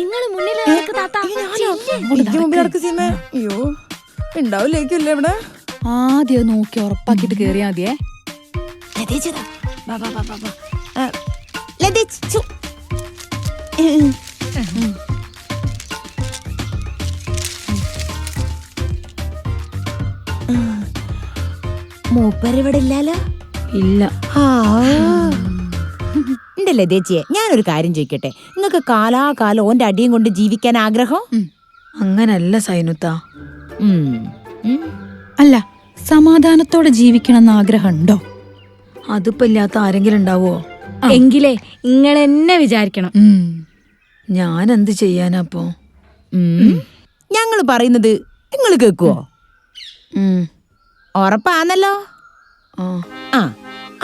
ഇങ്ങൾ മുന്നിൽ അയ്യോ ഉണ്ടാവില്ലേക്കില്ലേ ഇവിടെ? ആദ്യം നോക്കി ഉറപ്പാക്കിട്ട് കേറിയാ മതിയേ. മൂപ്പരിവിടെ ഇല്ലാലോ? ഇല്ല. ആ. എന്റെ ലതേച്ചിയെ ഞാനൊരു കാര്യം ചോദിക്കട്ടെ. നിങ്ങൾക്ക് കാലാകാലം ഓന്റെ അടിയും കൊണ്ട് ജീവിക്കാൻ ആഗ്രഹം? അങ്ങനല്ല സൈനുത്ത. അല്ല സമാധാനത്തോടെ അല്ല സമാധാനത്തോടെ ആഗ്രഹം ഉണ്ടോ അതിപ്പോ ഇല്ലാത്ത ആരെങ്കിലും ഉണ്ടാവോ എങ്കിലേ നിങ്ങൾ എന്നെ വിചാരിക്കണം. ഞാൻ എന്ത് ചെയ്യാനപ്പോ ഞങ്ങൾ പറയുന്നത് നിങ്ങൾ കേക്കുവോ ഉം. ഉറപ്പാന്നല്ലോ? ആ.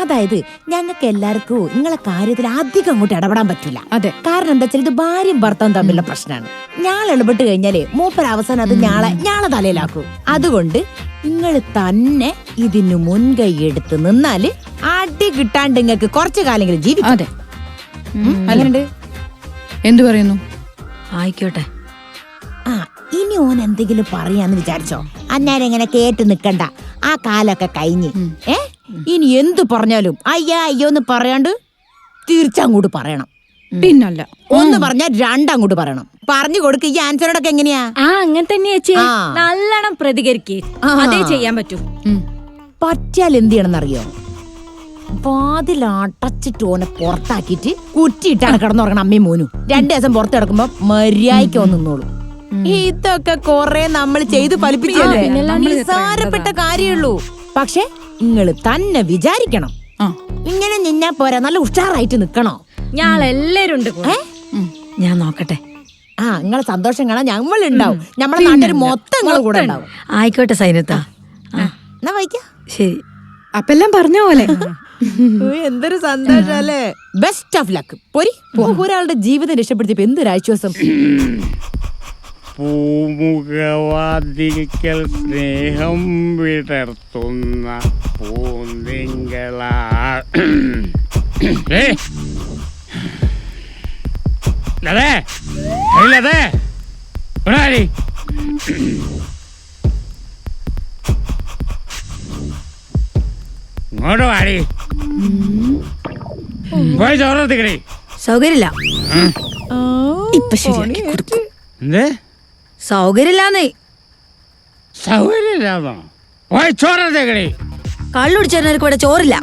അതായത് ഞങ്ങൾക്ക് എല്ലാവർക്കും നിങ്ങളെ കാര്യത്തിൽ അധികം അങ്ങോട്ട് ഇടപെടാൻ പറ്റില്ല. അതെ. കാരണം എന്താ വെച്ചാൽ ഇത് ഭാര്യയും ഭർത്താവും തമ്മിലുള്ള പ്രശ്നമാണ്. ഞാൻ ഇടപെട്ട് കഴിഞ്ഞാലേ മൂപ്പർ അവസാനം അത് ഞാളെ ഞാളെ തലയിലാക്കൂ. അതുകൊണ്ട് നിങ്ങൾ തന്നെ ഇതിന് മുൻകൈ എടുത്ത് നിന്നാൽ അടി കിട്ടാണ്ട് നിങ്ങൾക്ക് കുറച്ചു കാലെങ്കിലും ജീവിക്കാം. അതെ. അങ്ങനെയുണ്ട് എന്തു പറയുന്നു? ആയിക്കോട്ടെ. ആ ഇനി ഓൻ എന്തെങ്കിലും പറയാന്ന് വിചാരിച്ചോ? അന്നേരം ഇങ്ങനെ കേട്ട് നിക്കണ്ട. ആ കാലൊക്കെ കഴിഞ്ഞ്. ഏ? ഇനി എന്ത് പറഞ്ഞാലും അയ്യാ അയ്യോ എന്ന് പറയാണ്ട് തീർച്ചങ്ങോട്ട് പറയണം. പിന്നല്ല. ഒന്ന് പറഞ്ഞാൽ രണ്ടങ്ങോട്ട് പറയണം. പറഞ്ഞു കൊടുക്ക ഈ ആൻസറോടൊക്കെ എങ്ങനെയാ? ആ അങ്ങനെ തന്നെയാ നല്ലോണം പ്രതികരിക്കേ. അതേ ചെയ്യാൻ പറ്റും. പറ്റിയാൽ എന്ത് ചെയ്യണമെന്നറിയോ? വാതിൽ അടച്ചിട്ട് ഓനെ പുറത്താക്കിയിട്ട് കുറ്റിയിട്ടാണ് കിടന്നുറങ്ങണം അമ്മയും മോനും. രണ്ടു ദിവസം പുറത്ത് കിടക്കുമ്പോ മര്യാദയ്ക്ക് ഒന്ന് നിന്നോളൂ. ഇതൊക്കെ കൊറേ നമ്മൾ ചെയ്ത് ഫലിപ്പിച്ചല്ലേ? നിസ്സാരപ്പെട്ട കാര്യമുള്ളൂ പക്ഷെ നിങ്ങൾ തന്നെ വിചാരിക്കണം. ഇങ്ങനെ നിന്നാ പോരാ നല്ല ഉഷാറായിട്ട് നിക്കണോ? ഞാൻ എല്ലാരും ഉണ്ട് കൂടെ. ഞാൻ നോക്കട്ടെ. ആ നിങ്ങളെ സന്തോഷം കാണാൻ ഞങ്ങൾ ഉണ്ടാവും നമ്മളെ നാട്ടിൽ മൊത്തം നിങ്ങൾ കൂടെ ഉണ്ടാവും. ആയിക്കോട്ടെ സൈനത്ത. ആ, എന്നാ വായിക്കാം. ശരി. അപ്പൊ എല്ലാം പറഞ്ഞ പോലെ. എന്തൊരു സന്തോഷം സന്തോഷല്ലേ ബെസ്റ്റ് ഓഫ് ലക്ക് പോരി ഒരാളുടെ ജീവിതം രക്ഷപ്പെടുത്തിയപ്പോ എന്തൊരു ആശ്വാസം. പൂമുഖവാതിൽക്കൽ സ്നേഹം വിടർത്തുന്ന പൂന്തിങ്കളാ ഏ? ലതേ? ഏയ് ലതേ? ഇവിടെ വാടി. ഇങ്ങോട്ട് വാടി പോയി ചോറത്തിക്കടി സൗകര്യമില്ല. ഇപ്പൊ ശരിയാക്കി കൊടുക്കും എന്ത്? സൗകര്യമില്ലാന്നേ. സൗകര്യമില്ലാന്നോ? പോയി ചോറത്തേക്കടി കള്ളുടിച്ചവർക്ക് ഇവിടെ ചോറില്ല.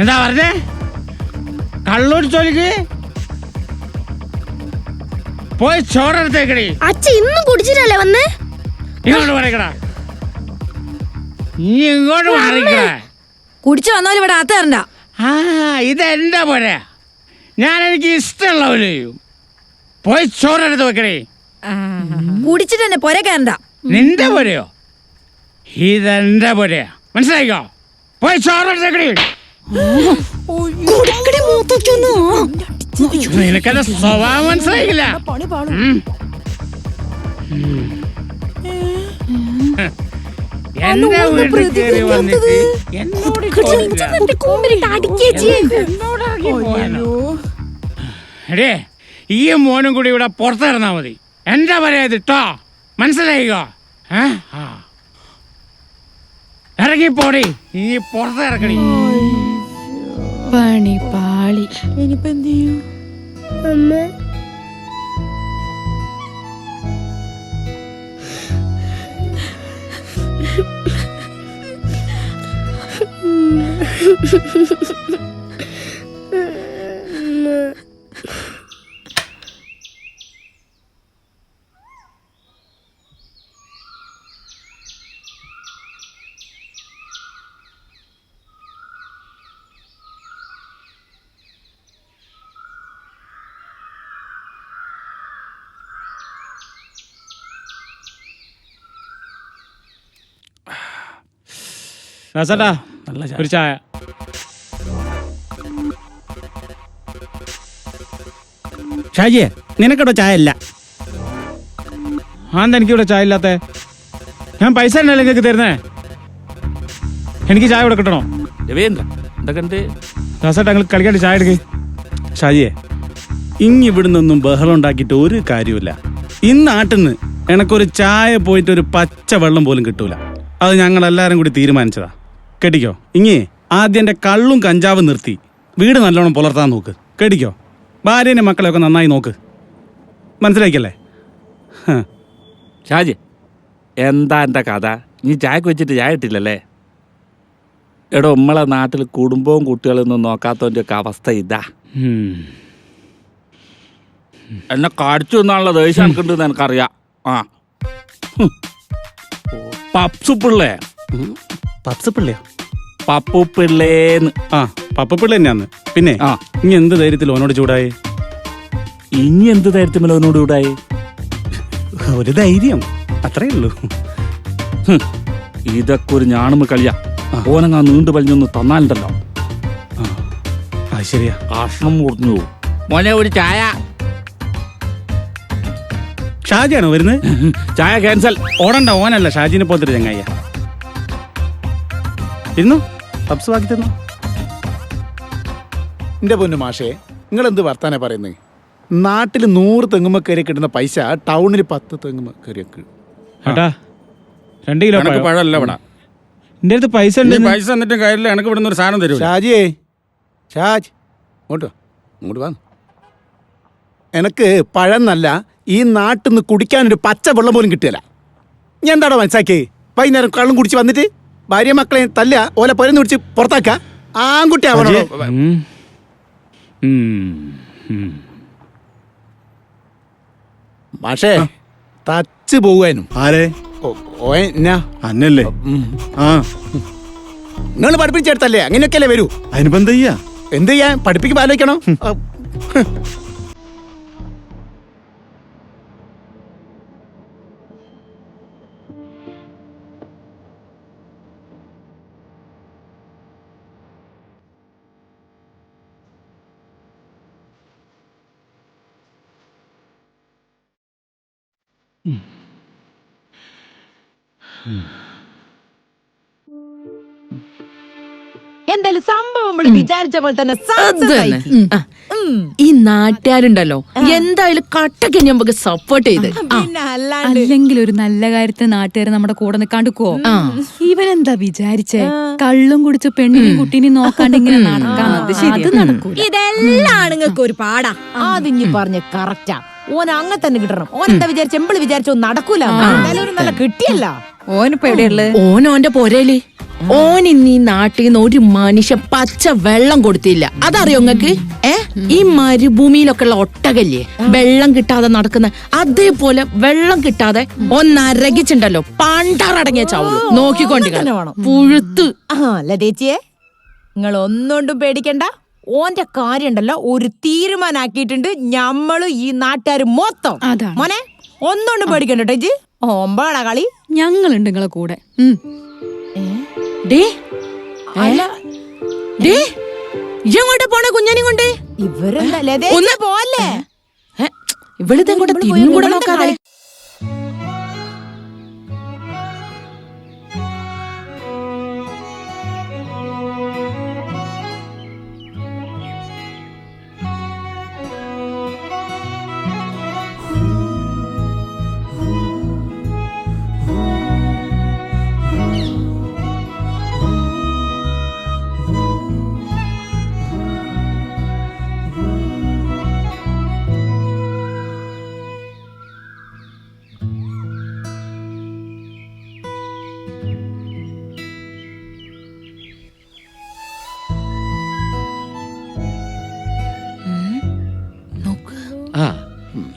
എന്താ പറഞ്ഞേ? കള്ളുടിച്ചോലിക്ക് പോയി ചോറെടുത്തേക്കടി അച്ഛ ഇന്നും കുടിച്ചിട്ടല്ലേ വന്ന്? ഇങ്ങോട്ട് പറയക്കടാ നീ ഇങ്ങോട്ട് മാറിക്കടാ. കുടിച്ചു വന്നാലും ഇവിടെ അകത്ത് തരണ്ട ആ ഇതെന്റെ പോരാ? ഞാൻ എനിക്ക് ഇഷ്ടമുള്ള പോലെ ചെയ്യും പോയി ചോറെടുത്ത് വെക്കണേ കുടിച്ചിട്ട് തന്നെ പുര കയറണ്ട. നിന്റെ പോരെയോ? ഇതെന്റെ പോരെയാ. മനസ്സിലായിക്കോ? പോയി ചോറെടുത്ത് വെക്കണേ നിനക്കത് സ്വഭാവം മനസ്സിലായില്ല. പണി ഉം. എന്റെ വീട്ടിൽ കയറി വന്നിട്ട്? എന്നോട്? എടേ ഈ മോനും കൂടി ഇവിടെ പുറത്തിറങ്ങാ മതി. എന്താ പറയാത് ട്ടോ മനസ്സിലായിക്കോ? ഏ? ആ. ഇറങ്ങി പോടി ഇനി പുറത്തിറക്കണി പണി പാളി. ഇനിയിപ്പെന്ത് ചെയ്യും? ചെയ്യും രാസേട്ടാ ഒരു ചായ. ഷാജിയെ നിനക്കിവിടെ ചായ ഇല്ല ആന്താ എനിക്കിവിടെ ചായ ഇല്ലാത്ത ഞാൻ പൈസ തന്നെ നിങ്ങൾക്ക് തരുന്നേ? എനിക്ക് ചായ ഇവിടെ കിട്ടണോ? രവീന്ദ്ര എന്തൊക്കെ ദാസേട്ടാ ഞങ്ങൾ കളിക്കാണ്ട് ചായ എടുക്ക്. ഷാജിയെ ഇങ്ങ് ഇവിടുന്നൊന്നും ബഹളം ഉണ്ടാക്കിയിട്ട് ഒരു കാര്യമില്ല ഈ ആട്ടിന്ന് എനക്കൊരു ചായ പോയിട്ട് ഒരു പച്ച വെള്ളം പോലും കിട്ടൂല. അത് ഞങ്ങൾ എല്ലാവരും കൂടി തീരുമാനിച്ചതാ. കേട്ടിക്കോ? ഇങ്ങേ ആദ്യം എന്റെ കള്ളും കഞ്ചാവും നിർത്തി. വീട് നല്ലോണം പുലർത്താൻ നോക്ക്. കേട്ടിക്കോ? ഭാര്യനെ മക്കളെയൊക്കെ നന്നായി നോക്ക്. മനസ്സിലാക്കിയല്ലേ. ഷാജി എന്താ എന്റെ കഥ? നീ ചായക്ക് വെച്ചിട്ട് ചായ ഇട്ടില്ലല്ലേ? എടോ ഉമ്മളെ നാട്ടിൽ കുടുംബവും കുട്ടികളൊന്നും നോക്കാത്തവന്റെ ഒക്കെ അവസ്ഥ ഇതാ. എന്നെ കടിച്ചു എന്നുള്ള ദേഷ്യം എനിക്കുണ്ടെന്ന് എനിക്കറിയാം. ആ. പപ്സു പിള്ളേ പപ്സ് പിള്ളയോ പപ്പു പിള്ളേന്ന് ആ പപ്പു തന്നെയാന്ന്. പിന്നെ? ആ. ഇനി എന്ത് ധൈര്യത്തിൽ ഓനോട് ചൂടായി? ഇനി എന്ത് ധൈര്യത്തിൽ അവനോട് ചൂടായി? ഒരു ധൈര്യം അത്രേ ഉള്ളൂ. ഇതൊക്കെ ഒരു ഞാണുമ്പ് കളിയാ. ഓനങ്ങാ നീണ്ടു വലിഞ്ഞൊന്ന് തന്നാലുണ്ടല്ലോ. ആ. ശരിയാ. കഷ്ണം മുറിഞ്ഞു മോനെ ഒരു ചായ. ഷാജിയാണോ വരുന്നത്? ചായ ക്യാൻസൽ. ഓടണ്ട ഓനല്ല. ഷാജിനെ പോലത്തെ ഒരു ചങ്ങായിയ. ഇരുന്നു? പപ്സ് ബാക്കി തന്നു? എന്റെ പൊന്നു മാഷേ നിങ്ങൾ എന്ത് വർത്താനാ പറയുന്നത് നാട്ടിൽ നൂറ് തെങ്ങുമ്മ കയറി കിട്ടുന്ന പൈസ ടൗണിൽ പത്ത് തെങ്ങുമ്മ കയറി ഏട്ടാ രണ്ട് കിലോ എനക്ക് പഴം. പഴമല്ല ഇവിടെ. എന്റെ അടുത്ത് പൈസ നീ ഉണ്ട് പൈസ എന്നിട്ടും കാര്യമില്ല എനിക്ക് ഇവിടുന്ന് ഒരു സാധനം തരൂ ഷാജിയേ ഷാജ് ഇങ്ങോട്ട് വാ. ഇങ്ങോട്ട് വാ. എനക്ക് പഴം നല്ല ഈ നാട്ടിൽ നിന്ന് കുടിക്കാനൊരു പച്ച വെള്ളം പോലും കിട്ടിയല്ല. ഞാൻ എന്താടാ മനസ്സാക്കി വൈകുന്നേരം കള്ളും കുടിച്ച് വന്നിട്ട് ഭാര്യ മക്കളെ തല്ല ഓല പൊരന്ന് പിടിച്ച് പുറത്താക്ക ആൺകുട്ടി ആവണോ ഉം. മാഷേ തച്ച് പോവാനും ആരെ? അന്നല്ലേ? ആ. നിങ്ങൾ പഠിപ്പിച്ചെടുത്തല്ലേ? അങ്ങനെയൊക്കെയല്ലേ വരൂ. അതിനിപ്പോ എന്ത് ചെയ്യാ? എന്ത് ചെയ്യാൻ പഠിപ്പിക്കുമ്പോ ആലോചിക്കണോ എന്തായാലും സംഭവം നമ്മൾ വിചാരിച്ച പോലെ തന്നെ. ഈ നാട്ടുകാരുണ്ടല്ലോ. എന്തായാലും കട്ടക്ക് ഞമ്മക്ക് സപ്പോർട്ട് ചെയ്ത്. ആ. പിന്നെ അല്ലാണ്ട്. അല്ലെങ്കിൽ ഒരു നല്ല കാര്യത്തിന് നാട്ടുകാർ നമ്മുടെ കൂടെ നിൽക്കാണ്ടിക്കോ ഇവനെന്താ വിചാരിച്ചേ? കള്ളും കുടിച്ച് പെണ്ണിനെയും കുട്ടീനെയും നോക്കാണ്ട് ഇങ്ങനെ നടക്കാം അത് നടക്കൂല ഇതെല്ലാം ആണുങ്ങൾക്ക് ഒരു പാടാ. അതിഞ്ഞു പറഞ്ഞ് കറക്റ്റാ ഓൻ അങ്ങനെ തന്നെ കിട്ടണം. ഓൻ എന്താ വിചാരിച്ച? എമ്പിൾ വിചാരിച്ചോ നടക്കൂല. എന്തായാലും ഒരു നല്ല കിട്ടിയല്ല. ഓനിപ്പോ എവിടെയുള്ളത് ഓനോന്റെ പോരേലി. ഓൻ ഇന്ന് ഈ നാട്ടിൽ നിന്ന് ഒരു മനുഷ്യ പച്ച വെള്ളം കൊടുത്തില്ല. അതറിയോ നിങ്ങക്ക് ഏ? ഈ മരുഭൂമിയിലൊക്കെ ഉള്ള ഒട്ടകല്ലേ? വെള്ളം കിട്ടാതെ നടക്കുന്ന അതേപോലെ വെള്ളം കിട്ടാതെ ഒന്നരകിച്ചുണ്ടല്ലോ പണ്ടാറടങ്ങിയ ചാവുള്ളൂ. നോക്കിക്കൊണ്ടിരിക്കണം. പുഴുത്ത്. ആ അല്ല ചേച്ചിയെ നിങ്ങൾ ഒന്നുകൊണ്ടും പേടിക്കണ്ട. ഓന്റെ കാര്യം ഉണ്ടല്ലോ ഒരു തീരുമാനാക്കിയിട്ടുണ്ട് ഞമ്മൾ ഈ നാട്ടുകാര് മൊത്തം. അതാണ്. മോനെ ഒന്നുകൊണ്ടും പേടിക്കണ്ട ചേച്ചി ഓമ്പാടാ കളി. ഞങ്ങളുണ്ട് നിങ്ങളെ കൂടെ. ഉം. ഡേ. അല്ല. ഡേ. ഇങ്ങോട്ട് പോണേ കുഞ്ഞാനെ കൊണ്ട് ഇവരെന്താ ലതേ ഒന്ന്. തിരിഞ്ഞും കൂടെ നോക്കാതെ?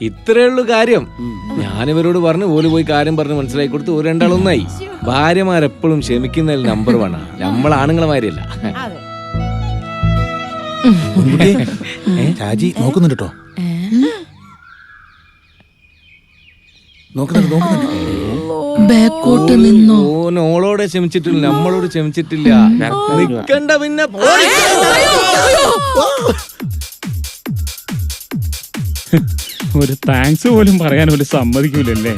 ഇത്രേ ഉള്ളു കാര്യം. ഞാനിവരോട് പറഞ്ഞു ഓൽ പോയി കാര്യം പറഞ്ഞ് മനസ്സിലാക്കി കൊടുത്തു ഒരു രണ്ടാളൊന്നായി. ഭാര്യമാരെപ്പോഴും ക്ഷമിക്കുന്നതിൽ നമ്പർ വൺ നമ്മൾ ആണുങ്ങളെ രാജി നോക്കുന്നുണ്ട് കേട്ടോ നോക്കുന്നുണ്ട് നോക്കുന്നുണ്ട്. ബാക്കോട്ട് നിന്നോ? ഓൻ ഓളോടെ ക്ഷമിച്ചിട്ടില്ല നമ്മളോട് ക്ഷമിച്ചിട്ടില്ല. നിക്കണ്ട പിന്നെ ഒരു താങ്ക്സ് പോലും പറയാൻ ഒരു സമ്മതിക്കൂലല്ലേ?